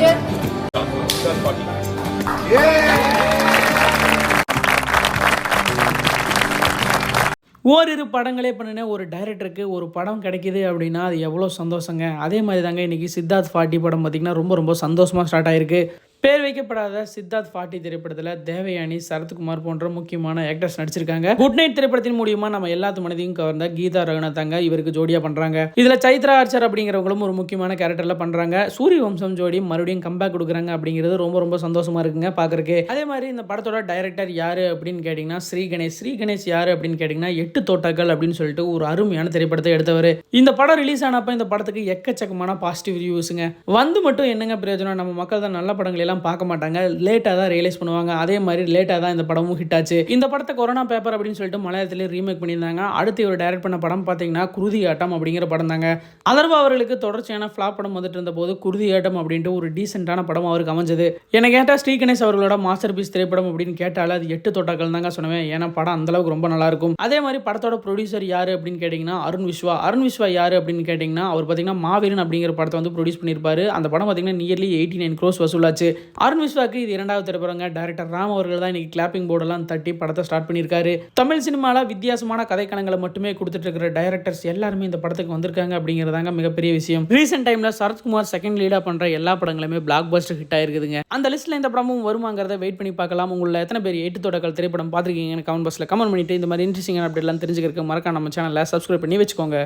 Picture. ஓரிரு படங்களே பண்ணின ஒரு டைரக்டருக்கு ஒரு படம் கிடைக்கிது அப்படின்னா அது எவ்வளோ சந்தோஷங்க. அதே மாதிரி தாங்க இன்றைக்கி சித்தார்த் ஃபாட்டி படம் பார்த்திங்கன்னா ரொம்ப ரொம்ப சந்தோஷமாக ஸ்டார்ட் ஆயிருக்கு. பேர் வைக்கப்படாத சித்தார்த் ஃபாட்டி திரைப்படத்தில் தேவயானி சரத்குமார் போன்ற முக்கியமான ஆக்டர்ஸ் நடிச்சிருக்காங்க. குட் நைட் திரைப்படத்தின் மூலியமா நம்ம எல்லாத்து மனதையும் கவர்ந்த கீதா ரகுநாத்தாங்க இவருக்கு ஜோடியா பண்றாங்க. இதுல சைத்ரா ஆர்ச்சர் அப்படிங்கிறவங்களும் ஒரு முக்கியமான கேரக்டர்ல பண்றாங்க. சூரிய வம்சம் ஜோடி மறுபடியும் கம்பேக் கொடுக்குறாங்க அப்படிங்கிறது ரொம்ப ரொம்ப சந்தோஷமா இருக்குங்க பாக்குறதுக்கு அதே மாதிரி இந்த படத்தோட டைரக்டர் யாரு அப்படின்னு கேட்டீங்கன்னா ஸ்ரீ கணேஷ். ஸ்ரீ கணேஷ் யாரு அப்படின்னு கேட்டீங்கன்னா எட்டு தோட்டாக்கள் அப்படின்னு சொல்லிட்டு ஒரு அருமையான திரைப்படத்தை எடுத்தவர். இந்த படம் ரிலீஸ் ஆனப்ப இந்த படத்துக்கு எக்கச்சக்கமான பாசிட்டிவ் ரிவ்யூஸுங்க வந்து மட்டும் என்னங்க பிரயோஜனம்? நம்ம மக்கள் தான் நல்ல படங்கள் எல்லாம் பார்க்க மாட்டாங்க. லேட்டாக தான் ரியலைஸ் பண்ணுவாங்க. அதே மாதிரி லேட்டாக தான் இந்த படமும் ஹிட் ஆச்சு. இந்த படத்தை கொரோனா பேப்பர் அப்படின்னு சொல்லிட்டு மலையாளத்திலே ரீமேக் பண்ணியிருந்தாங்க. அடுத்து இவர் டைரக்ட் பண்ண படம் பார்த்தீங்கன்னா குருதி ஆட்டம் அப்படிங்கிற படம் தாங்க. அதர்வா அவர்களுக்கு தொடர்ச்சியான ஃப்ளாப் படம் வந்துட்டு இருந்த போது குருதி ஆட்டம் அப்படின்ட்டு ஒரு டீசெண்டான படம் அவருக்கு அமைஞ்சது. என்னை கேட்டால் ஸ்ரீ கணேஷ் அவர்களோட மாஸ்டர் பீஸ் திரைப்படம் அப்படின்னு கேட்டாலே அது எட்டு தொட்டாக்கள் தாங்க சொன்னேன் ஏன்னா படம் அந்தளவுக்கு ரொம்ப நல்லா இருக்கும். அதே மாதிரி படத்தோட ப்ரொடியூசர் யாரு அப்படின்னு கேட்டிங்கன்னா அருண் விஸ்வா. அருண் விஸ்வா யாரு அப்படின்னு கேட்டிங்கன்னா அவர் பார்த்தீங்கன்னா மாவீரன் அப்படிங்கிற படத்தை வந்து ப்ரொடியூஸ் பண்ணியிருப்பாரு. அந்த படம் பார்த்தீங்கன்னா நியர்லி எயிட்டி நைன் க்ரோஸ் வசூலாச்சு. அருண் விஸ்வாக்கு இது இரண்டாவது திரைப்படங்க டேரக்டர் ராம் அவர்கள் தான் இன்னைக்கு கிளாப்பிங் போர்டெல்லாம் தட்டி படத்தை ஸ்டார்ட் பண்ணியிருக்காரு. தமிழ் சினிமாவில் வித்தியாசமான கதைக்களங்களை மட்டுமே கொடுத்துட்டு இருக்கிற டைரக்டர்ஸ் எல்லாருமே இந்த படத்துக்கு வந்திருக்காங்க அப்படிங்கிறதாங்க மிகப்பெரிய விஷயம். ரீசெண்ட் டைமில் சரத்குமார் செகண்ட் லீடாக பண்ணுற எல்லா படங்களுமே பிளாக் பஸ்டர் ஹிட் ஆயிருக்குதுங்க. அந்த லிஸ்ட்டில் இந்த படமும் வருமாங்கிறத வெயிட் பண்ணி பார்க்கலாம். உங்களில் எத்தனை பேர் எட்டு தொடக்கல் திரைப்படம் பார்த்துருக்கீங்கன்னு கமெண்ட் பாக்ஸில் கமெண்ட் பண்ணிட்டு இந்த மாதிரி இன்ட்ரெஸ்டிங்கான அப்டேட்லாம் தெரிஞ்சுக்கிறதுக்கு மறக்காம நம்ம சேனலை சப்ஸ்கிரைப் பண்ணி வச்சுக்கோங்க.